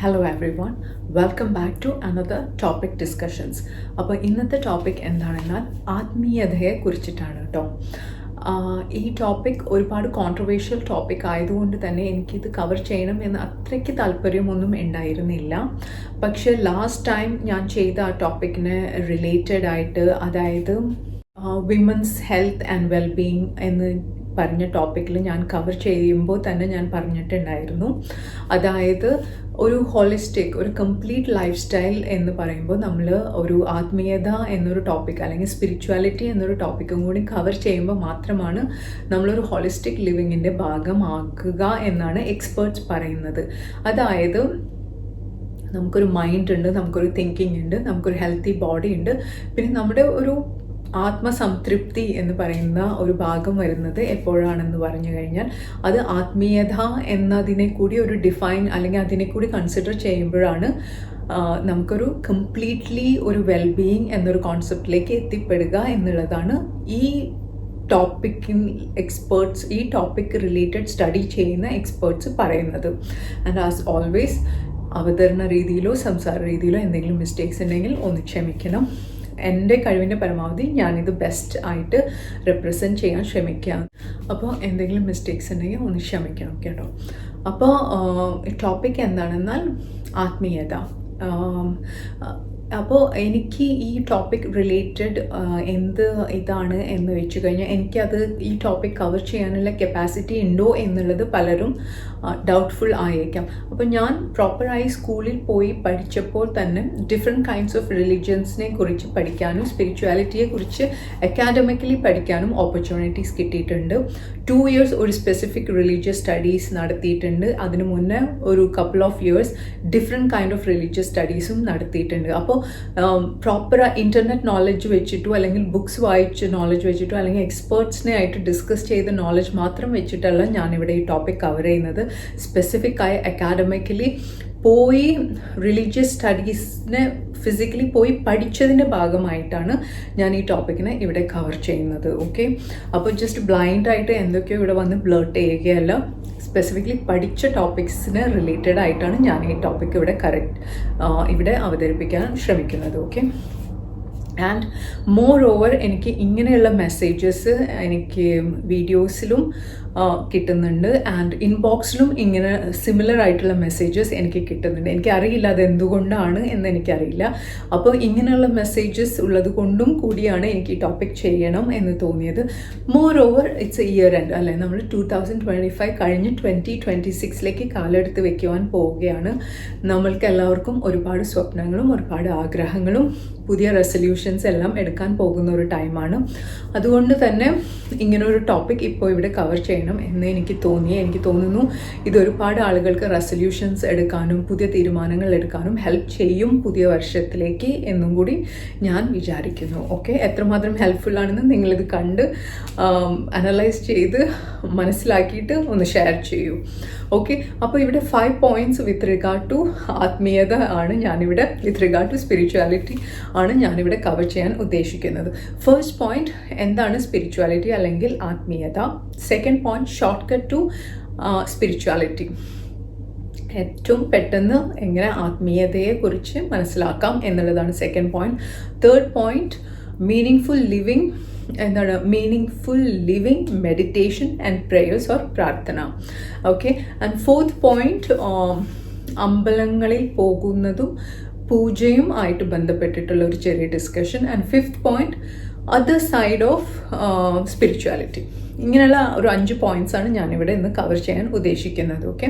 Hello everyone welcome back to another topic discussions അപ്പോൾ ഇന്നത്തെ topic എന്താണെന്നാൽ ആത്മീയതയെ കുറിച്ചിട്ടാണ് കേട്ടോ ഈ ടോപ്പിക് ഒരുപാട് കോൺട്രവേഴ്ഷ്യൽ ടോപ്പിക് ആയതുകൊണ്ട് തന്നെ എനിക്കിത് കവർ ചെയ്യണം എന്ന് അത്രയ്ക്ക് താല്പര്യമൊന്നും ഉണ്ടായിരുന്നില്ല. പക്ഷേ ലാസ്റ്റ് ടൈം ഞാൻ ചെയ്ത ആ ടോപ്പിക്കിന് റിലേറ്റഡ് ആയിട്ട് അതായത് വിമൻസ് ഹെൽത്ത് ആൻഡ് വെൽബീങ് എന്ന് പറഞ്ഞ ടോപ്പിക്കിൽ ഞാൻ കവർ ചെയ്യുമ്പോൾ തന്നെ ഞാൻ പറഞ്ഞിട്ടുണ്ടായിരുന്നു. അതായത് ഒരു ഹോളിസ്റ്റിക് ഒരു കംപ്ലീറ്റ് ലൈഫ് സ്റ്റൈൽ എന്ന് പറയുമ്പോൾ നമ്മൾ ഒരു ആത്മീയത എന്നൊരു ടോപ്പിക് അല്ലെങ്കിൽ സ്പിരിച്വാലിറ്റി എന്നൊരു ടോപ്പിക്കും കൂടി കവർ ചെയ്യുമ്പോൾ മാത്രമാണ് നമ്മളൊരു ഹോളിസ്റ്റിക് ലിവിങ്ങിന്റെ ഭാഗമാക്കുക എന്നാണ് എക്സ്പേർട്സ് പറയുന്നത്. അതായത് നമുക്കൊരു മൈൻഡ് ഉണ്ട് നമുക്കൊരു തിങ്കിങ് ഉണ്ട് നമുക്കൊരു ഹെൽത്തി ബോഡി ഉണ്ട്. പിന്നെ നമ്മുടെ ഒരു ആത്മസംതൃപ്തി എന്ന് പറയുന്ന ഒരു ഭാഗം വരുന്നത് എപ്പോഴാണെന്ന് പറഞ്ഞു കഴിഞ്ഞാൽ അത് ആത്മീയത എന്നതിനെ കൂടി ഒരു ഡിഫൈൻ അല്ലെങ്കിൽ അതിനെ കൂടി കൺസിഡർ ചെയ്യുമ്പോഴാണ് നമുക്കൊരു കംപ്ലീറ്റ്ലി ഒരു വെൽബീയിങ് എന്നൊരു കോൺസെപ്റ്റിലേക്ക് എത്തിപ്പെടുക എന്നുള്ളതാണ് ഈ ടോപ്പിക്കിൻ എക്സ്പേർട്സ് ഈ ടോപ്പിക്ക് റിലേറ്റഡ് സ്റ്റഡി ചെയ്യുന്ന എക്സ്പേർട്സ് പറയുന്നത്. ആൻഡ് ആസ് ഓൾവേസ് അവതരണ രീതിയിലോ സംസാര രീതിയിലോ എന്തെങ്കിലും മിസ്റ്റേക്സ് ഉണ്ടെങ്കിൽ ഒന്ന് ക്ഷമിക്കണം. എന്റെ കഴിവിന്റെ പരമാവധി ഞാനിത് ബെസ്റ്റ് ആയിട്ട് റെപ്രസെന്റ് ചെയ്യാൻ ശ്രമിക്കാം അപ്പോൾ എന്തെങ്കിലും മിസ്റ്റേക്സ് ഉണ്ടെങ്കിൽ ഒന്ന് ക്ഷമിക്കണം കേട്ടോ. അപ്പോൾ ടോപ്പിക് എന്താണെന്നാൽ ആത്മീയത. അപ്പോൾ എനിക്ക് ഈ ടോപ്പിക് റിലേറ്റഡ് എന്ത് ഇതാണ് എന്ന് വെച്ച് കഴിഞ്ഞാൽ എനിക്കത് ഈ ടോപ്പിക് കവർ ചെയ്യാനുള്ള കപ്പാസിറ്റി ഉണ്ടോ എന്നുള്ളത് പലരും ഡൗട്ട്ഫുൾ ആയേക്കാം. അപ്പോൾ ഞാൻ പ്രോപ്പറായി സ്കൂളിൽ പോയി പഠിച്ചപ്പോൾ തന്നെ ഡിഫറെന്റ് കൈൻഡ്സ് ഓഫ് റിലിജൻസിനെ കുറിച്ച് പഠിക്കാനും സ്പിരിച്വാലിറ്റിയെ കുറിച്ച് അക്കാഡമിക്കലി പഠിക്കാനും ഓപ്പർച്യൂണിറ്റീസ് കിട്ടിയിട്ടുണ്ട്. ടു ഇയേഴ്സ് ഒരു സ്പെസിഫിക് റിലീജിയസ് സ്റ്റഡീസ് നടത്തിയിട്ടുണ്ട്. അതിനു മുന്നേ ഒരു couple of years different kind of religious സ്റ്റഡീസും നടത്തിയിട്ടുണ്ട്. അപ്പോൾ പ്രോപ്പർ ഇന്റർനെറ്റ് നോളജ് വെച്ചിട്ടോ അല്ലെങ്കിൽ ബുക്സ് വായിച്ച് നോളജ് വെച്ചിട്ടോ അല്ലെങ്കിൽ എക്സ്പേർട്സിനെ ആയിട്ട് ഡിസ്കസ് ചെയ്ത നോളജ് മാത്രം വെച്ചിട്ടല്ല ഞാനിവിടെ ഈ ടോപ്പിക് കവർ ചെയ്യുന്നത്. സ്പെസിഫിക് ആയി അക്കാഡമിക്കലി പോയി റിലീജിയസ് സ്റ്റഡീസിനെ ഫിസിക്കലി പോയി പഠിച്ചതിന്റെ ഭാഗമായിട്ടാണ് ഞാൻ ഈ ടോപ്പിക്കിനെ ഇവിടെ കവർ ചെയ്യുന്നത്. ഓക്കെ അപ്പോൾ ജസ്റ്റ് ബ്ലൈൻഡായിട്ട് എന്തൊക്കെയോ ഇവിടെ വന്ന് ബ്ലേർട്ട് ചെയ്യുകയല്ല. സ്പെസിഫിക്കലി പഠിച്ച ടോപ്പിക്സിന് റിലേറ്റഡ് ആയിട്ടാണ് ഞാൻ ഈ ടോപ്പിക് ഇവിടെ കറക്റ്റ് ഇവിടെ അവതരിപ്പിക്കാൻ ശ്രമിക്കുന്നത് ഓക്കെ ആൻഡ് മോർ ഓവർ എനിക്ക് ഇങ്ങനെയുള്ള മെസ്സേജസ് എനിക്ക് വീഡിയോസിലും കിട്ടുന്നുണ്ട്. ആൻഡ് ഇൻബോക്സിലും ഇങ്ങനെ സിമിലർ ആയിട്ടുള്ള മെസ്സേജസ് എനിക്ക് കിട്ടുന്നുണ്ട്. എനിക്കറിയില്ല അത് എന്തുകൊണ്ടാണ് എന്ന് എനിക്കറിയില്ല. അപ്പോൾ ഇങ്ങനെയുള്ള മെസ്സേജസ് ഉള്ളത് കൊണ്ടും കൂടിയാണ് എനിക്ക് ഈ ടോപ്പിക് ചെയ്യണം എന്ന് തോന്നിയത്. Moreover it's a year end അല്ലേ? നമ്മൾ ടു തൗസൻഡ് ട്വന്റി ഫൈവ് കഴിഞ്ഞ് ട്വന്റി ട്വന്റി സിക്സിലേക്ക് കാലെടുത്ത് വെക്കുവാൻ പോവുകയാണ്. നമ്മൾക്ക് എല്ലാവർക്കും ഒരുപാട് സ്വപ്നങ്ങളും ഒരുപാട് ആഗ്രഹങ്ങളും പുതിയ റെസൊല്യൂഷൻസ് എല്ലാം എടുക്കാൻ പോകുന്ന ഒരു ടൈമാണ് അതുകൊണ്ട് തന്നെ ഇങ്ങനൊരു ടോപ്പിക് ഇപ്പോൾ ഇവിടെ കവർ ചെയ്യണം. എന്ന് എനിക്ക് തോന്നി എനിക്ക് തോന്നുന്നു ഇത് ഒരുപാട് ആളുകൾക്ക് റെസൊല്യൂഷൻസ് എടുക്കാനും പുതിയ തീരുമാനങ്ങൾ എടുക്കാനും ഹെൽപ്പ് ചെയ്യും പുതിയ വർഷത്തിലേക്ക് എന്നും കൂടി ഞാൻ വിചാരിക്കുന്നു. ഓക്കെ എത്രമാത്രം ഹെൽപ്ഫുൾ ആണെന്ന് നിങ്ങളിത് കണ്ട് അനലൈസ് ചെയ്ത് മനസ്സിലാക്കിയിട്ട് ഒന്ന് ഷെയർ ചെയ്യൂ. ഓക്കെ അപ്പോൾ ഇവിടെ five points with regard to ആത്മീയത ആണ് ഞാനിവിടെ വിത്ത് റിഗാർഡ് ടു സ്പിരിച്വാലിറ്റി ആണ് ഞാനിവിടെ കവർ ചെയ്യാൻ ഉദ്ദേശിക്കുന്നത്. ഫസ്റ്റ് പോയിന്റ് എന്താണ് സ്പിരിച്വാലിറ്റി അല്ലെങ്കിൽ ആത്മീയത? Second point short cut to spirituality ഏറ്റവും പെട്ടെന്ന് എങ്ങനെ ആത്മീയതയെക്കുറിച്ച് മനസ്സിലാക്കാം എന്നുള്ളതാണ് second point third point meaningful living എന്താണ് meaningful living meditation and prayers or പ്രാർത്ഥന ഓക്കെ ആൻഡ് ഫോർത്ത് പോയിന്റ് അമ്പലങ്ങളിൽ പോകുന്നതും പൂജയും ആയിട്ട് ബന്ധപ്പെട്ടിട്ടുള്ള ഒരു ചെറിയ discussion and fifth point other side of spirituality ഇങ്ങനെയുള്ള ഒരു അഞ്ച് പോയിന്റ്സ് ആണ് ഞാനിവിടെ ഇന്ന് കവർ ചെയ്യാൻ ഉദ്ദേശിക്കുന്നത് ഓക്കെ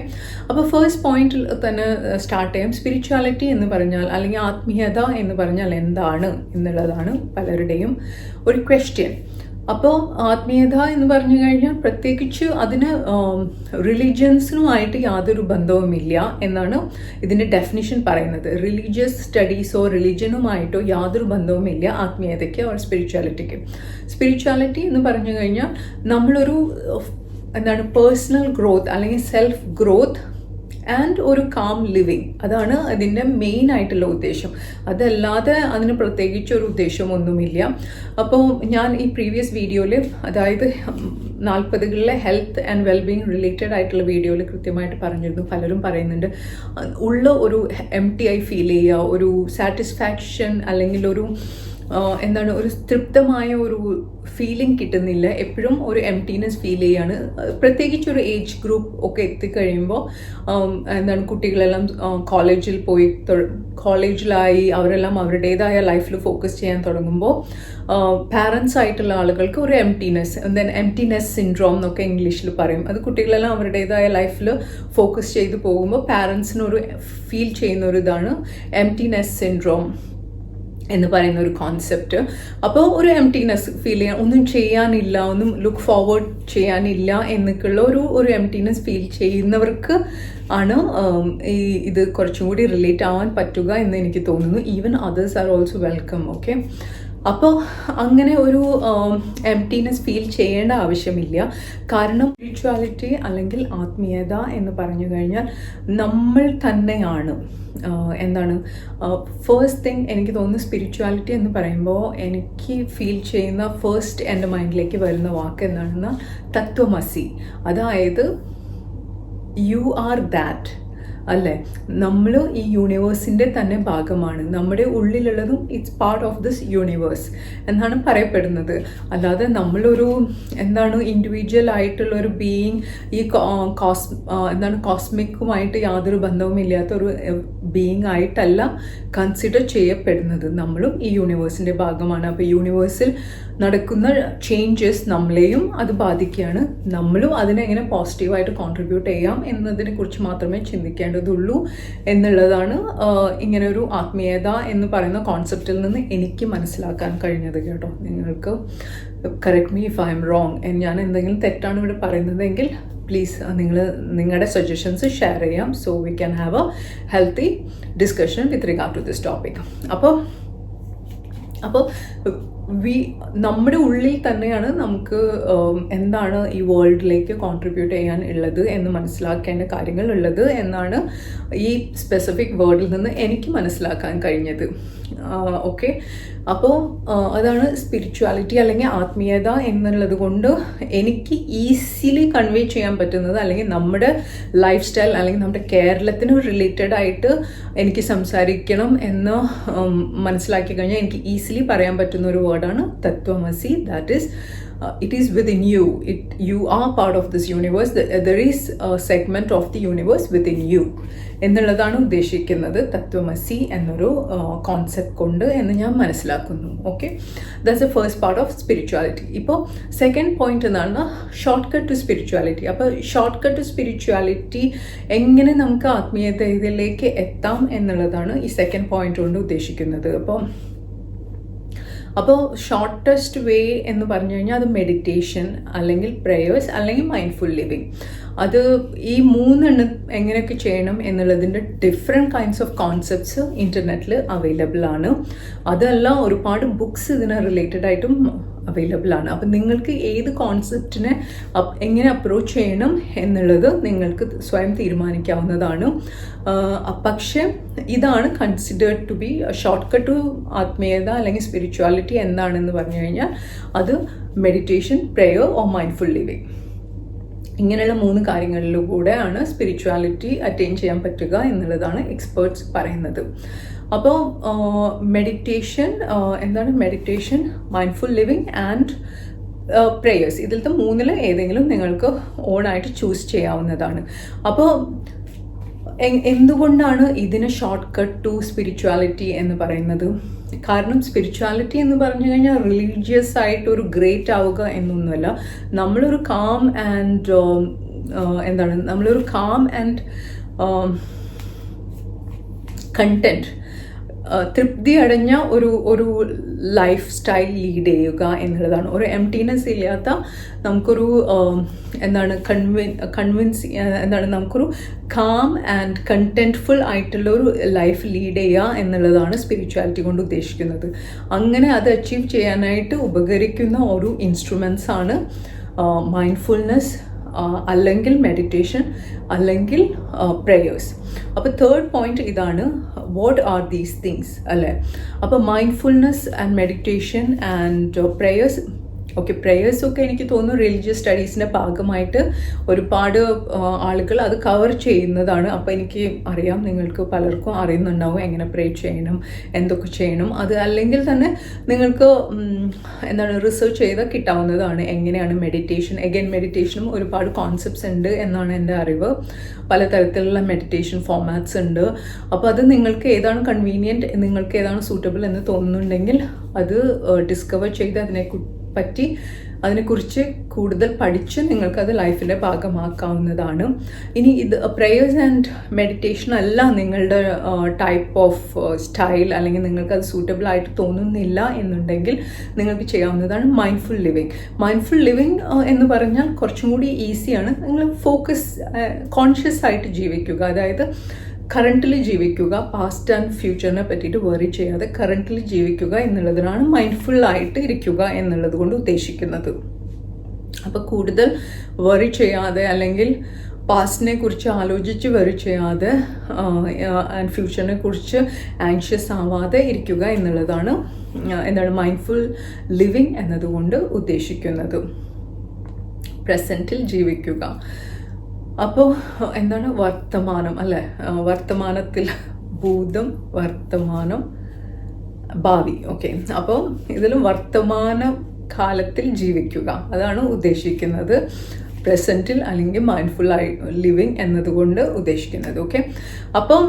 അപ്പോൾ ഫസ്റ്റ് പോയിന്റിൽ തന്നെ സ്റ്റാർട്ട് ചെയ്യാം. സ്പിരിച്വാലിറ്റി എന്ന് പറഞ്ഞാൽ അല്ലെങ്കിൽ ആത്മീയത എന്ന് പറഞ്ഞാൽ എന്താണ് എന്നുള്ളതാണ് പലരുടെയും ഒരു ക്വസ്റ്റ്യൻ അപ്പോൾ ആത്മീയത എന്ന് പറഞ്ഞു കഴിഞ്ഞാൽ പ്രത്യേകിച്ച് അതിന് റിലീജിയൻസിനുമായിട്ട് യാതൊരു ബന്ധവുമില്ല എന്നാണ് ഇതിന്റെ ഡെഫിനിഷൻ പറയുന്നത്. റിലീജിയസ് സ്റ്റഡീസോ റിലീജിയനുമായിട്ടോ യാതൊരു ബന്ധവുമില്ല ആത്മീയതയ്ക്ക് ഓർ സ്പിരിച്വാലിറ്റിക്ക് സ്പിരിച്വാലിറ്റി എന്ന് പറഞ്ഞു കഴിഞ്ഞാൽ നമ്മളൊരു എന്താണ് പേഴ്സണൽ ഗ്രോത്ത് അല്ലെങ്കിൽ സെൽഫ് ഗ്രോത്ത് ആൻഡ് ഒരു കാം ലിവിങ് അതാണ് അതിന്റെ മെയിൻ ആയിട്ടുള്ള ഉദ്ദേശം. അതല്ലാതെ അതിന് പ്രത്യേകിച്ച് ഒരു ഉദ്ദേശമൊന്നുമില്ല. അപ്പോൾ ഞാൻ ഈ പ്രീവിയസ് വീഡിയോയിൽ അതായത് നാൽപ്പതുകളിലെ ഹെൽത്ത് ആൻഡ് വെൽബീങ് റിലേറ്റഡ് ആയിട്ടുള്ള വീഡിയോയിൽ കൃത്യമായിട്ട് പറഞ്ഞിരുന്നു. പലരും പറയുന്നുണ്ട് ഉള്ള ഒരു എം ടി ഐ ഫീൽ ചെയ്യുക ഒരു സാറ്റിസ്ഫാക്ഷൻ അല്ലെങ്കിൽ ഒരു എന്താണ് ഒരു തൃപ്തമായ ഒരു ഫീലിംഗ് കിട്ടുന്നില്ല. എപ്പോഴും ഒരു എംറ്റിനെസ് ഫീൽ ചെയ്യാണ്. പ്രത്യേകിച്ച് ഒരു ഏജ് ഗ്രൂപ്പ് ഒക്കെ എത്തിക്കഴിയുമ്പോൾ എന്താണ് കുട്ടികളെല്ലാം കോളേജിൽ പോയി കോളേജിലായി അവരെല്ലാം അവരുടേതായ ലൈഫിൽ ഫോക്കസ് ചെയ്യാൻ തുടങ്ങുമ്പോൾ പാരൻസ് ആയിട്ടുള്ള ആളുകൾക്ക് ഒരു എംറ്റിനെസ് ദെൻ എംറ്റിനെസ് സിൻഡ്രോം എന്നൊക്കെ ഇംഗ്ലീഷിൽ പറയും. അത് കുട്ടികളെല്ലാം അവരുടേതായ ലൈഫിൽ ഫോക്കസ് ചെയ്ത് പോകുമ്പോൾ പാരൻസിനൊരു ഫീൽ ചെയ്യുന്ന ഒരു ഇതാണ് എംറ്റിനെസ് സിൻഡ്രോം എന്ന് പറയുന്ന ഒരു കോൺസെപ്റ്റ് അപ്പോൾ ഒരു എംറ്റിനെസ് ഫീൽ ചെയ്യാൻ ഒന്നും ചെയ്യാനില്ല ഒന്നും ലുക്ക് ഫോർവേഡ് ചെയ്യാനില്ല എന്നൊക്കെയുള്ള ഒരു ഒരു എംറ്റിനെസ് ഫീൽ ചെയ്യുന്നവർക്ക് ആണ് ഈ ഇത് കുറച്ചും കൂടി റിലേറ്റ് ആവാൻ പറ്റുക എന്ന് എനിക്ക് തോന്നുന്നു. Even others are also welcome okay അപ്പോൾ അങ്ങനെ ഒരു എംപ്റ്റിനെസ് ഫീൽ ചെയ്യേണ്ട ആവശ്യമില്ല. കാരണം സ്പിരിച്വാലിറ്റി അല്ലെങ്കിൽ ആത്മീയത എന്ന് പറഞ്ഞു കഴിഞ്ഞാൽ നമ്മൾ തന്നെയാണ്. എന്താണ്? ഫസ്റ്റ് തിങ് എനിക്ക് തോന്നുന്നു സ്പിരിച്വാലിറ്റി എന്ന് പറയുമ്പോൾ എനിക്ക് ഫീൽ ചെയ്യുന്ന ഫസ്റ്റ് എന്റെ മൈൻഡിലേക്ക് വരുന്ന വാക്ക് എന്താണെന്ന്? തത്വമസി. അതായത് യു ആർ ദാറ്റ് അല്ലേ? നമ്മൾ ഈ യൂണിവേഴ്സിന്റെ തന്നെ ഭാഗമാണ്. നമ്മുടെ ഉള്ളിലുള്ളതും it's part of this universe എന്നാണ് പറയപ്പെടുന്നത്. അല്ലാതെ നമ്മളൊരു എന്താണ് ഇൻഡിവിജ്വൽ ആയിട്ടുള്ള ഒരു ബീയിങ് ഈ കോസ് എന്താണ് കോസ്മിക്കുമായിട്ട് യാതൊരു ബന്ധവുമില്ലാത്ത ഒരു ബീയിങ് ആയിട്ടല്ല കൺസിഡർ ചെയ്യപ്പെടുന്നത്. നമ്മളും ഈ യൂണിവേഴ്സിന്റെ ഭാഗമാണ്. അപ്പോൾ യൂണിവേഴ്സിൽ നടക്കുന്ന ചേഞ്ചസ് നമ്മളെയും അത് ബാധിക്കുകയാണ്. നമ്മളും അതിനെ എങ്ങനെ പോസിറ്റീവായിട്ട് കോൺട്രിബ്യൂട്ട് ചെയ്യാം എന്നതിനെ കുറിച്ച് മാത്രമേ ചിന്തിക്കേണ്ടതുള്ളൂ എന്നുള്ളതാണ് ഇങ്ങനെ ഒരു ആത്മീയത എന്ന് പറയുന്ന കോൺസെപ്റ്റിൽ നിന്ന് എനിക്ക് മനസ്സിലാക്കാൻ കഴിഞ്ഞത് കേട്ടോ. നിങ്ങൾക്ക് correct me if I am wrong ഞാൻ എന്തെങ്കിലും തെറ്റാണ് ഇവിടെ പറയുന്നതെങ്കിൽ പ്ലീസ് നിങ്ങൾ നിങ്ങളുടെ സജഷൻസ് ഷെയർ ചെയ്യാം so we can have a healthy discussion with regard to this topic അപ്പോൾ അപ്പോൾ വി നമ്മുടെ ഉള്ളിൽ തന്നെയാണ് നമുക്ക് എന്താണ് ഈ വേൾഡിലേക്ക് കോൺട്രിബ്യൂട്ട് ചെയ്യാൻ ഉള്ളത് എന്ന് മനസ്സിലാക്കേണ്ട കാര്യങ്ങൾ ഉള്ളത് എന്നാണ് ഈ സ്പെസിഫിക് വേർഡിൽ നിന്ന് എനിക്ക് മനസ്സിലാക്കാൻ കഴിഞ്ഞത്. ഓക്കെ അപ്പോൾ അതാണ് സ്പിരിച്വാലിറ്റി അല്ലെങ്കിൽ ആത്മീയത എന്നുള്ളത് കൊണ്ട് എനിക്ക് ഈസിലി കൺവേ ചെയ്യാൻ പറ്റുന്നത് അല്ലെങ്കിൽ നമ്മുടെ ലൈഫ് സ്റ്റൈൽ അല്ലെങ്കിൽ നമ്മുടെ കേരളത്തിന് റിലേറ്റഡ് ആയിട്ട് എനിക്ക് സംസാരിക്കണം എന്ന് മനസ്സിലാക്കി കഴിഞ്ഞാൽ എനിക്ക് ഈസിലി പറയാൻ പറ്റുന്ന ഒരു വേർഡാണ് തത്വമസി that is it is within you it you are part of this universe there is segment of the universe within you എന്നുള്ളതാണ് ഉദ്ദേശിക്കുന്നത് തത്വമസി എന്നൊരു കോൺസെപ്റ്റ് കൊണ്ട് എന്ന് ഞാൻ മനസ്സിലാക്കുന്നു. Okay that's a first part of spirituality ഇപ്പോൾ സെക്കൻഡ് പോയിന്റ് എന്നാണ് ഷോർട്ട് കട്ട് ടു സ്പിരിച്വാലിറ്റി അപ്പോൾ ഷോർട്ട് കട്ട് ടു സ്പിരിച്വാലിറ്റി എങ്ങനെ നമുക്ക് ആത്മീയതയിലേക്ക് എത്താം എന്നുള്ളതാണ് ഈ സെക്കൻഡ് പോയിന്റ് കൊണ്ട് ഉദ്ദേശിക്കുന്നത്. അപ്പോൾ അപ്പോൾ ഷോർട്ടസ്റ്റ് വേ എന്ന് പറഞ്ഞു കഴിഞ്ഞാൽ അത് മെഡിറ്റേഷൻ അല്ലെങ്കിൽ പ്രേയേഴ്സ് അല്ലെങ്കിൽ മൈൻഡ്ഫുൾ ലിവിങ് അത് ഈ മൂന്നെണ്ണം എങ്ങനെയൊക്കെ ചെയ്യണം എന്നുള്ളതിന്റെ ഡിഫറെന്റ് കൈൻഡ്സ് ഓഫ് കോൺസെപ്റ്റ്സ് ഇന്റർനെറ്റിൽ അവൈലബിൾ ആണ്. അതല്ല ഒരുപാട് ബുക്സ് ഇതിന് റിലേറ്റഡ് ആയിട്ടും അവൈലബിൾ ആണ്. അപ്പം നിങ്ങൾക്ക് ഏത് കോൺസെപ്റ്റിനെ എങ്ങനെ അപ്രോച്ച് ചെയ്യണം എന്നുള്ളത് നിങ്ങൾക്ക് സ്വയം തീരുമാനിക്കാവുന്നതാണ്. പക്ഷേ ഇതാണ് considered to be short cut to ആത്മീയത അല്ലെങ്കിൽ സ്പിരിച്വാലിറ്റി എന്താണെന്ന് പറഞ്ഞു കഴിഞ്ഞാൽ അത് meditation prayer or mindful living ഇങ്ങനെയുള്ള മൂന്ന് കാര്യങ്ങളിലൂടെയാണ് സ്പിരിച്വാലിറ്റി അറ്റൈൻ ചെയ്യാൻ പറ്റുക എന്നുള്ളതാണ് എക്സ്പേർട്സ് പറയുന്നത്. അപ്പോൾ മെഡിറ്റേഷൻ എന്താണ് meditation mindful living and prayers ഇതിലത്തെ മൂന്നിൽ ഏതെങ്കിലും നിങ്ങൾക്ക് ഓണായിട്ട് ചൂസ് ചെയ്യാവുന്നതാണ്. അപ്പോൾ എന്തുകൊണ്ടാണ് ഇതിന് ഷോർട്ട് കട്ട് ടു സ്പിരിച്വാലിറ്റി എന്ന് പറയുന്നത്? കാരണം സ്പിരിച്വാലിറ്റി എന്ന് പറഞ്ഞു കഴിഞ്ഞാൽ റിലീജിയസ് ആയിട്ട് ഒരു ഗ്രേറ്റ് ആവുക എന്നൊന്നുമല്ല. നമ്മളൊരു കാം ആൻഡ് എന്താണ്? നമ്മളൊരു കാം ആൻഡ് കണ്ടന്റ് തൃപ്തി അടഞ്ഞ ഒരു ഒരു ലൈഫ് സ്റ്റൈൽ ലീഡ് ചെയ്യുക എന്നുള്ളതാണ്. ഒരു എംറ്റിനെസ് ഇല്ലാത്ത നമുക്കൊരു എന്താണ് കൺവിൻ കൺവിൻസ് എന്താണ് നമുക്കൊരു കാം ആൻഡ് കണ്ടന്റ്ഫുൾ ആയിട്ടുള്ള ഒരു ലൈഫ് ലീഡ് ചെയ്യുക എന്നുള്ളതാണ് സ്പിരിച്വാലിറ്റി കൊണ്ട് ഉദ്ദേശിക്കുന്നത്. അങ്ങനെ അത് അച്ചീവ് ചെയ്യാനായിട്ട് ഉപകരിക്കുന്ന ഒരു ഇൻസ്ട്രുമെൻസാണ് മൈൻഡ്ഫുൾനെസ് അല്ലെങ്കിൽ മെഡിറ്റേഷൻ അല്ലെങ്കിൽ പ്രേയേഴ്സ് അപ്പോൾ തേർഡ് പോയിന്റ് ഇതാണ് വാട്ട് ആർ ദീസ് തിങ്സ് അല്ലേ? അപ്പോൾ mindfulness and meditation and prayers okay പ്രേയേഴ്സൊക്കെ എനിക്ക് തോന്നുന്നു റിലീജിയസ് സ്റ്റഡീസിന്റെ ഭാഗമായിട്ട് ഒരുപാട് ആളുകൾ അത് കവർ ചെയ്യുന്നതാണ്. അപ്പോൾ എനിക്ക് അറിയാം നിങ്ങൾക്ക് പലർക്കും അറിയുന്നുണ്ടാവും എങ്ങനെ പ്രേ ചെയ്യണം എന്തൊക്കെ ചെയ്യണം. അത് അല്ലെങ്കിൽ തന്നെ നിങ്ങൾക്ക് എന്താണ് റിസർച്ച് ചെയ്താൽ കിട്ടാവുന്നതാണ്. എങ്ങനെയാണ് മെഡിറ്റേഷൻ എഗൈൻ മെഡിറ്റേഷനും ഒരുപാട് കോൺസെപ്റ്റ്സ് ഉണ്ട് എന്നാണ് എന്റെ അറിവ്. പലതരത്തിലുള്ള മെഡിറ്റേഷൻ ഫോമാറ്റ്സ് ഉണ്ട്. അപ്പോൾ അത് നിങ്ങൾക്ക് ഏതാണ് കൺവീനിയന്റ് നിങ്ങൾക്ക് ഏതാണ് സൂട്ടബിൾ എന്ന് തോന്നുന്നുണ്ടെങ്കിൽ അത് ഡിസ്കവർ ചെയ്ത് അതിനെ പറ്റി അതിനെക്കുറിച്ച് കൂടുതൽ പഠിച്ച് നിങ്ങൾക്കത് ലൈഫിന്റെ ഭാഗമാക്കാവുന്നതാണ്. ഇനി ഇത് പ്രേയേഴ്സ് ആൻഡ് മെഡിറ്റേഷൻ അല്ല നിങ്ങളുടെ ടൈപ്പ് ഓഫ് സ്റ്റൈൽ അല്ലെങ്കിൽ നിങ്ങൾക്ക് അത് സൂട്ടബിൾ ആയിട്ട് തോന്നുന്നില്ല എന്നുണ്ടെങ്കിൽ നിങ്ങൾക്ക് ചെയ്യാവുന്നതാണ് മൈൻഡ്ഫുൾ ലിവിങ് മൈൻഡ്ഫുൾ ലിവിങ് എന്ന് പറഞ്ഞാൽ കുറച്ചും കൂടി ഈസിയാണ് നിങ്ങൾ ഫോക്കസ് കോൺഷ്യസ് ആയിട്ട് ജീവിക്കുക. അതായത് കറണ്ടിൽ ജീവിക്കുക പാസ്റ്റ് ആൻഡ് ഫ്യൂച്ചറിനെ പറ്റിയിട്ട് വെറി ചെയ്യാതെ കറണ്ടിൽ ജീവിക്കുക എന്നുള്ളതിനാണ് മൈൻഡ്ഫുൾ ആയിട്ട് ഇരിക്കുക എന്നുള്ളത് കൊണ്ട് ഉദ്ദേശിക്കുന്നത്. അപ്പോൾ കൂടുതൽ വറി ചെയ്യാതെ അല്ലെങ്കിൽ പാസ്റ്റിനെ കുറിച്ച് ആലോചിച്ച് വറി ചെയ്യാതെ ആൻഡ് ഫ്യൂച്ചറിനെ കുറിച്ച് ആൻഷ്യസ് ആവാതെ ഇരിക്കുക എന്നുള്ളതാണ് എന്താണ് മൈൻഡ്ഫുൾ ലിവിങ് എന്നതുകൊണ്ട് ഉദ്ദേശിക്കുന്നത്. പ്രസന്റിൽ ജീവിക്കുക. അപ്പോൾ എന്താണ് വർത്തമാനം അല്ലേ? വർത്തമാനത്തിൽ ഭൂതം വർത്തമാനം ഭാവി. ഓക്കെ. അപ്പോൾ ഇതിലും വർത്തമാന കാലത്തിൽ ജീവിക്കുക. അതാണ് ഉദ്ദേശിക്കുന്നത്. പ്രസന്റിൽ അല്ലെങ്കിൽ മൈൻഡ്ഫുൾ ആയി ലിവിങ് എന്നതുകൊണ്ട് ഉദ്ദേശിക്കുന്നത് ഓക്കെ അപ്പം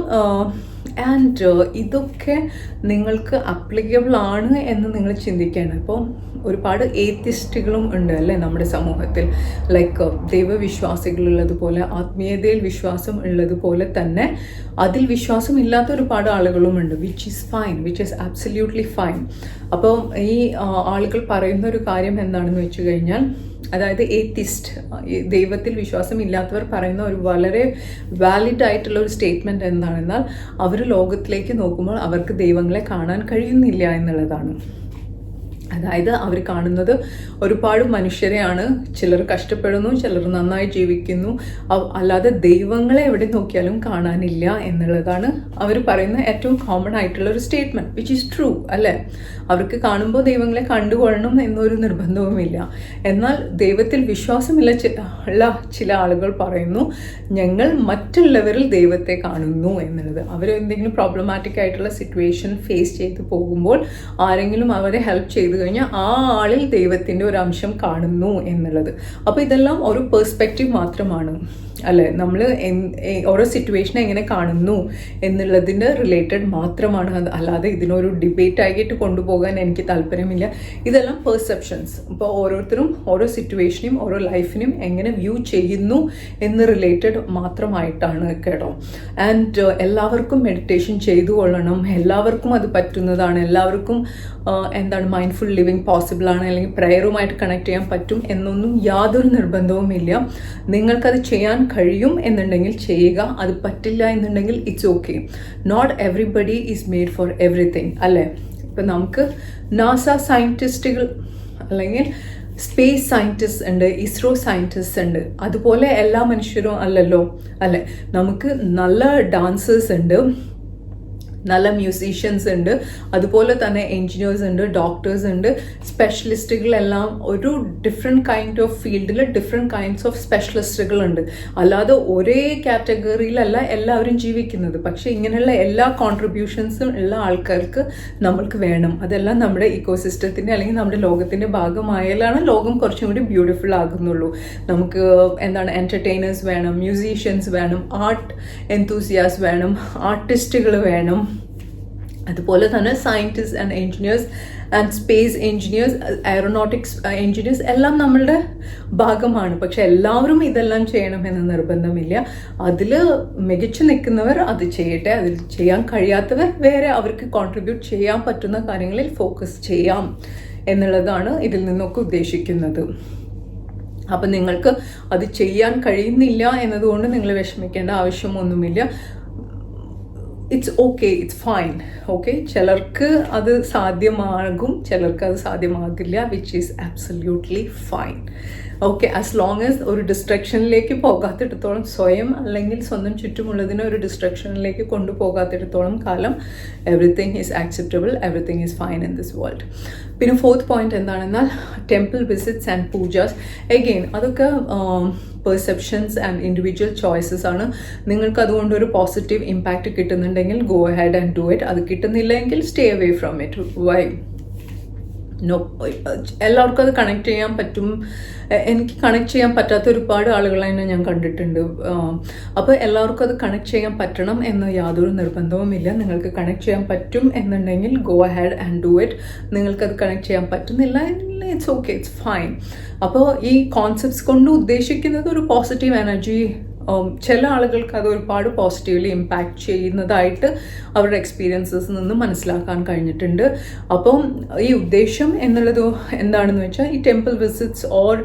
ആൻഡ് ഇതൊക്കെ നിങ്ങൾക്ക് അപ്ലിക്കബിൾ ആണ് എന്ന് നിങ്ങൾ ചിന്തിക്കുകയാണ് അപ്പോൾ ഒരുപാട് ഏത്തിസ്റ്റുകളും ഉണ്ട് അല്ലേ നമ്മുടെ സമൂഹത്തിൽ? ലൈക്ക് ദൈവവിശ്വാസികളുള്ളതുപോലെ ആത്മീയതയിൽ വിശ്വാസം ഉള്ളതുപോലെ തന്നെ അതിൽ വിശ്വാസം ഇല്ലാത്ത ഒരുപാട് ആളുകളുമുണ്ട് which is fine which is absolutely fine അപ്പോൾ ഈ ആളുകൾ പറയുന്ന ഒരു കാര്യം എന്താണെന്ന് വെച്ച് കഴിഞ്ഞാൽ അതായത് ഏത്തിസ്റ്റ് ദൈവത്തിൽ വിശ്വാസമില്ലാത്തവർ പറയുന്ന ഒരു വളരെ വാലിഡ് ആയിട്ടുള്ള ഒരു സ്റ്റേറ്റ്മെന്റ് എന്താണെന്നാൽ അവർ ലോകത്തിലേക്ക് നോക്കുമ്പോൾ അവർക്ക് ദൈവങ്ങളെ കാണാൻ കഴിയുന്നില്ല എന്നുള്ളതാണ്. അതായത് അവർ കാണുന്നത് ഒരുപാട് മനുഷ്യരെയാണ്. ചിലർ കഷ്ടപ്പെടുന്നു ചിലർ നന്നായി ജീവിക്കുന്നു. അല്ലാതെ ദൈവങ്ങളെ എവിടെ നോക്കിയാലും കാണാനില്ല എന്നുള്ളതാണ് അവർ പറയുന്ന ഏറ്റവും കോമൺ ആയിട്ടുള്ള ഒരു സ്റ്റേറ്റ്മെന്റ് വിച്ച് ഈസ് ട്രൂ അല്ലേ? അവർക്ക് കാണുമ്പോൾ ദൈവങ്ങളെ കണ്ടുകൊള്ളണം എന്നൊരു നിർബന്ധവുമില്ല. എന്നാൽ ദൈവത്തിൽ വിശ്വാസമില്ല ഉള്ള ചില ആളുകൾ പറയുന്നു ഞങ്ങൾ മറ്റുള്ളവരിൽ ദൈവത്തെ കാണുന്നു എന്നുള്ളത്. അവർ എന്തെങ്കിലും പ്രോബ്ലമാറ്റിക് ആയിട്ടുള്ള സിറ്റുവേഷൻ ഫേസ് ചെയ്ത് പോകുമ്പോൾ ആരെങ്കിലും അവരെ ഹെൽപ്പ് ചെയ്തു കഴിഞ്ഞാൽ ആ ആളിൽ ദൈവത്തിന്റെ ഒരു അംശം കാണുന്നു എന്നുള്ളത്. അപ്പോൾ ഇതെല്ലാം ഒരു പേഴ്സ്പെക്റ്റീവ് മാത്രമാണ്. അല്ലേ? നമ്മൾ ഓരോ സിറ്റുവേഷൻ എങ്ങനെ കാണുന്നു എന്നുള്ളതിന്റെ റിലേറ്റഡ് മാത്രമാണ്. അത് അല്ലാതെ ഇതിനൊരു ഡിബേറ്റ് ആയിട്ട് കൊണ്ടുപോകാൻ എനിക്ക് താല്പര്യമില്ല. ഇതെല്ലാം പെർസെപ്ഷൻസ് അപ്പോൾ ഓരോരുത്തരും ഓരോ സിറ്റുവേഷനെയും ഓരോ ലൈഫിനെയും എങ്ങനെ വ്യൂ ചെയ്യുന്നു എന്ന് റിലേറ്റഡ് മാത്രമായിട്ടാണ് കേട്ടോ. ആൻഡ് എല്ലാവർക്കും മെഡിറ്റേഷൻ ചെയ്തു കൊള്ളണം. എല്ലാവർക്കും അത് പറ്റുന്നതാണ്. എല്ലാവർക്കും എന്താണ് മൈൻഡ്ഫുൾ ലിവിങ് പോസിബിൾ ആണ് അല്ലെങ്കിൽ പ്രയറുമായിട്ട് കണക്ട് ചെയ്യാൻ പറ്റും എന്നൊന്നും യാതൊരു നിർബന്ധവുമില്ല നിങ്ങൾക്കത് ചെയ്യാൻ കഴിയും എന്നുണ്ടെങ്കിൽ ചെയ്യുക. അത് പറ്റില്ല എന്നുണ്ടെങ്കിൽ it's okay not everybody is made for everything അല്ലേ? ഇപ്പം നമുക്ക് നാസ സയന്റിസ്റ്റുകൾ അല്ലെങ്കിൽ സ്പേസ് സയന്റിസ്റ്റ് ഉണ്ട് ഇസ്രോ സയന്റിസ്റ്റ് ഉണ്ട്. അതുപോലെ എല്ലാ മനുഷ്യരും അല്ലല്ലോ അല്ലെ? നമുക്ക് നല്ല ഡാൻസേഴ്സ് ഉണ്ട്. നല്ല മ്യൂസീഷ്യൻസ് ഉണ്ട്. അതുപോലെ തന്നെ എൻജിനീയേഴ്സ് ഉണ്ട് ഡോക്ടേഴ്സ് ഉണ്ട്. സ്പെഷ്യലിസ്റ്റുകളെല്ലാം ഒരു ഡിഫറെന്റ് കൈൻഡ് ഓഫ് ഫീൽഡിൽ ഡിഫറെന്റ് കൈൻഡ്സ് ഓഫ് സ്പെഷ്യലിസ്റ്റുകളുണ്ട് അല്ലാതെ ഒരേ കാറ്റഗറിയിലല്ല എല്ലാവരും ജീവിക്കുന്നത്. പക്ഷേ ഇങ്ങനെയുള്ള എല്ലാ കോൺട്രിബ്യൂഷൻസും ഉള്ള ആൾക്കാർക്ക് നമ്മൾക്ക് വേണം. അതെല്ലാം നമ്മുടെ ഇക്കോസിസ്റ്റത്തിന്റെ അല്ലെങ്കിൽ നമ്മുടെ ലോകത്തിന്റെ ഭാഗമായാലാണ് ലോകം കുറച്ചും കൂടി ബ്യൂട്ടിഫുൾ ആകുന്നുള്ളൂ. നമുക്ക് എന്താണ് എന്റർടൈനേഴ്സ് വേണം മ്യൂസീഷ്യൻസ് വേണം ആർട്ട് എന്തൂസിയാസ് വേണം ആർട്ടിസ്റ്റുകൾ വേണം. അതുപോലെ തന്നെ scientist and engineers and space engineers aeronautics engineers എല്ലാം നമ്മളുടെ ഭാഗമാണ്. പക്ഷെ എല്ലാവരും ഇതെല്ലാം ചെയ്യണമെന്ന് നിർബന്ധമില്ല. അതിൽ മികച്ചു നിൽക്കുന്നവർ അത് ചെയ്യട്ടെ. അതിൽ ചെയ്യാൻ കഴിയാത്തവർ വേറെ അവർക്ക് കോൺട്രിബ്യൂട്ട് ചെയ്യാൻ പറ്റുന്ന കാര്യങ്ങളിൽ ഫോക്കസ് ചെയ്യാം എന്നുള്ളതാണ് ഇതിൽ നിന്നൊക്കെ ഉദ്ദേശിക്കുന്നത്. അപ്പം നിങ്ങൾക്ക് അത് ചെയ്യാൻ കഴിയുന്നില്ല എന്നതുകൊണ്ട് നിങ്ങൾ വിഷമിക്കേണ്ട ആവശ്യമൊന്നുമില്ല. It's okay it's fine okay ചിലർക്ക് അത് സാധ്യമാകും ചിലർക്ക് അത് സാധ്യമാകില്ല which is absolutely fine okay as long as ഒരു ഡിസ്ട്രക്ഷനിലേക്ക് പോകാത്തിടത്തോളം സ്വയം അല്ലെങ്കിൽ സ്വന്തം ചുറ്റുമുള്ളതിനെ ഒരു ഡിസ്ട്രക്ഷനിലേക്ക് കൊണ്ടുപോകാത്തിടത്തോളം കാലം everything is acceptable everything is fine in this world പിന്നെ ഫോർത്ത് പോയിന്റ് എന്താണെന്നാൽ temple visits and pujas again അതൊക്കെ പെർസെപ്ഷൻസ് ആൻഡ് ഇൻഡിവിജ്വൽ ചോയ്സസ് ആണ്. നിങ്ങൾക്ക് അതുകൊണ്ട് ഒരു positive impact കിട്ടുന്നുണ്ടെങ്കിൽ go ahead and do it അത് കിട്ടുന്നില്ലെങ്കിൽ stay away from it why no എല്ലാവർക്കും അത് കണക്ട് ചെയ്യാൻ പറ്റും. എനിക്ക് കണക്ട് ചെയ്യാൻ പറ്റാത്ത ഒരുപാട് ആളുകളെ ഞാൻ കണ്ടിട്ടുണ്ട്. അപ്പോൾ എല്ലാവർക്കും അത് കണക്ട് ചെയ്യാൻ പറ്റണം എന്ന് യാതൊരു നിർബന്ധവുമില്ല. നിങ്ങൾക്ക് കണക്ട് ചെയ്യാൻ പറ്റും എന്നുണ്ടെങ്കിൽ go ahead and do it നിങ്ങൾക്കത് കണക്ട് ചെയ്യാൻ പറ്റുന്നില്ല ഇറ്റ്സ് ഓക്കെ ഇറ്റ്സ് ഫൈൻ അപ്പോൾ ഈ കോൺസെപ്റ്റ്സ് കൊണ്ട് ഉദ്ദേശിക്കുന്നത് ഒരു പോസിറ്റീവ് എനർജി ചില ആളുകൾക്ക് അത് ഒരുപാട് പോസിറ്റീവ്ലി ഇമ്പാക്റ്റ് ചെയ്യുന്നതായിട്ട് അവരുടെ എക്സ്പീരിയൻസസ് നിന്ന് മനസ്സിലാക്കാൻ കഴിഞ്ഞിട്ടുണ്ട്. അപ്പം ഈ ഉദ്ദേശം എന്നുള്ളത് എന്താണെന്ന് വെച്ചാൽ ഈ ടെമ്പിൾ വിസിറ്റ്സ് ഓർ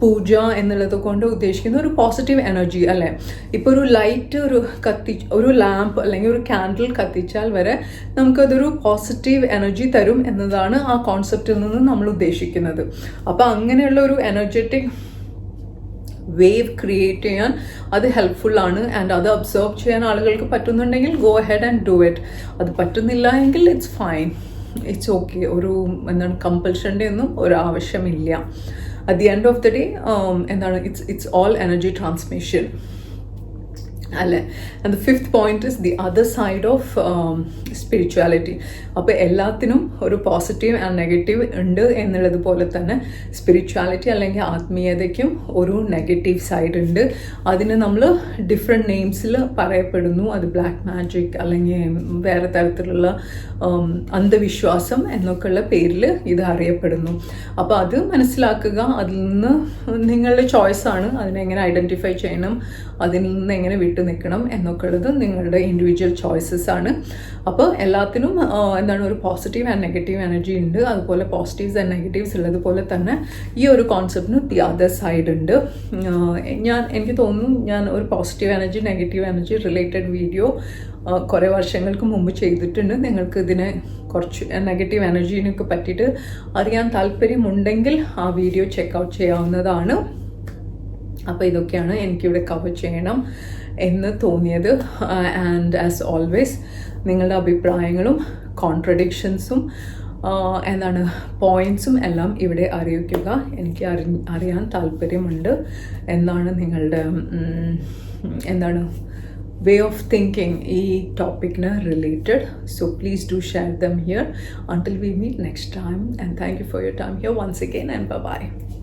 പൂജ എന്നുള്ളത് കൊണ്ട് ഉദ്ദേശിക്കുന്ന ഒരു പോസിറ്റീവ് എനർജി അല്ലേ? ഇപ്പോൾ ഒരു ലൈറ്റ് ഒരു കത്തി ഒരു ലാമ്പ് അല്ലെങ്കിൽ ഒരു ക്യാൻഡിൽ കത്തിച്ചാൽ വരെ നമുക്കതൊരു പോസിറ്റീവ് എനർജി തരും എന്നതാണ് ആ കോൺസെപ്റ്റിൽ നിന്ന് നമ്മൾ ഉദ്ദേശിക്കുന്നത്. അപ്പോൾ അങ്ങനെയുള്ള ഒരു എനർജറ്റിക് വേവ് ക്രിയേറ്റ് ചെയ്യാൻ അത് ഹെൽപ്ഫുൾ ആണ്. ആൻഡ് അത് അബ്സോർബ് ചെയ്യാൻ ആളുകൾക്ക് പറ്റുന്നുണ്ടെങ്കിൽ go ahead and do it അത് പറ്റുന്നില്ല എങ്കിൽ ഇറ്റ്സ് ഫൈൻ ഇറ്റ്സ് ഓക്കെ ഒരു എന്താണ് കമ്പൽഷന്റെ ഒന്നും ഒരു ആവശ്യമില്ല. At the end of the day എന്താണ് it's it's all energy transmission അല്ലേ? And fifth point is the other side of spirituality അപ്പോൾ എല്ലാത്തിനും ഒരു പോസിറ്റീവ് ആൻഡ് നെഗറ്റീവ് ഉണ്ട് എന്നുള്ളത് പോലെ തന്നെ സ്പിരിച്വാലിറ്റി അല്ലെങ്കിൽ ആത്മീയതയ്ക്കും ഒരു നെഗറ്റീവ് സൈഡ് ഉണ്ട്. അതിന് നമ്മൾ ഡിഫറെന്റ് നെയിംസിൽ പറയപ്പെടുന്നു. അത് ബ്ലാക്ക് മാജിക് അല്ലെങ്കിൽ വേറെ തരത്തിലുള്ള ഉം, അന്ധവിശ്വാസം എന്നൊക്കെയുള്ള പേരിൽ ഇത് അറിയപ്പെടുന്നു. അപ്പോൾ അത് മനസ്സിലാക്കുക. അതിൽ നിന്ന് നിങ്ങളുടെ ചോയ്സാണ് അതിനെങ്ങനെ ഐഡന്റിഫൈ ചെയ്യണം? അതിൽ നിന്ന് എങ്ങനെ വിട്ടു നിൽക്കണം എന്നൊക്കെ ഉള്ളത് നിങ്ങളുടെ ഇൻഡിവിജ്വൽ ചോയ്സസ് ആണ്. അപ്പോൾ എല്ലാത്തിനും എന്താണ് ഒരു പോസിറ്റീവ് ആൻഡ് നെഗറ്റീവ് എനർജി ഉണ്ട്. അതുപോലെ പോസിറ്റീവ്സ് ആൻഡ് നെഗറ്റീവ്സ് ഉള്ളതുപോലെ തന്നെ ഈ ഒരു കോൺസെപ്റ്റിന് ദി അതർ സൈഡ് ഉണ്ട്. ഞാൻ എനിക്ക് തോന്നുന്നു ഞാൻ ഒരു positive energy negative energy related video കുറേ വർഷങ്ങൾക്ക് മുമ്പ് ചെയ്തിട്ടുണ്ട്. നിങ്ങൾക്ക് ഇതിനെ കുറച്ച് നെഗറ്റീവ് എനർജീനൊക്കെ പറ്റിയിട്ട് അറിയാൻ താല്പര്യമുണ്ടെങ്കിൽ ആ വീഡിയോ ചെക്കൗട്ട് ചെയ്യാവുന്നതാണ്. അപ്പോൾ ഇതൊക്കെയാണ് എനിക്കിവിടെ കവർ ചെയ്യണം എന്ന് തോന്നിയത്. ആൻഡ് ആസ് ഓൾവേസ് നിങ്ങളുടെ അഭിപ്രായങ്ങളും കോൺട്രഡിക്ഷൻസും എന്താണ് പോയിൻസും എല്ലാം ഇവിടെ അറിയിക്കുക. എനിക്ക് അറി അറിയാൻ താല്പര്യമുണ്ട് എന്നാണ് നിങ്ങളുടെ എന്താണ് വേ ഓഫ് തിങ്കിങ് ഈ ടോപ്പിക്കിന് related so please do share them here until we meet next time and thank you for your time here once again and bye